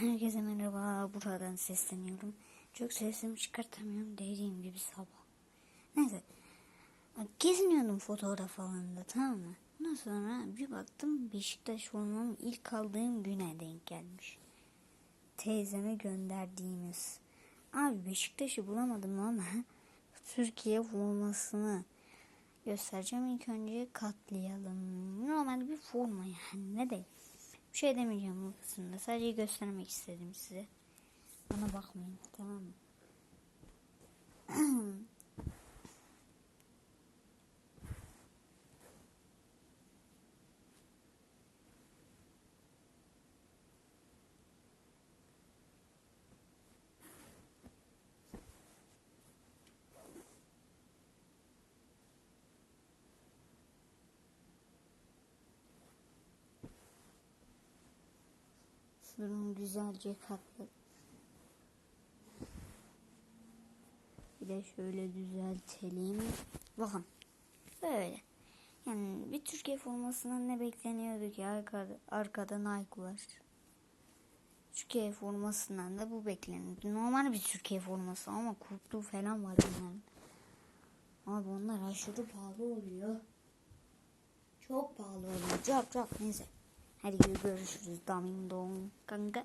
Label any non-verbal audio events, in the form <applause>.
Herkese merhaba. Buradan sesleniyorum. Çok sesimi çıkartamıyorum dediğim gibi sabah. Neyse. Geziniyordum fotoğraf alanında tamam mı? Ondan sonra bir baktım Beşiktaş formamı ilk aldığım güne denk gelmiş. Teyzeme gönderdiğimiz. Abi Beşiktaş'ı bulamadım ama <laughs> Türkiye formasını göstereceğim. İlk önce katlayalım. Normal bir forma yani ne de. Bir şey demeyeceğim bu kısımda. Sadece göstermek istedim size. Bana bakmayın tamam mı? Şunu güzelce katla. Bir de şöyle düzeltelim. Bakın. Böyle. Yani bir Türkiye formasından ne bekleniyordu ki arkada, arkada Nike var. Türkiye formasından da bu bekleniyordu. Normal bir Türkiye forması ama kurtluğu falan var onların. Abi onlar aşırı pahalı oluyor. Çok pahalı oluyor. Çok çok neyse. Hadi görüşürüz. Daming dong kanka.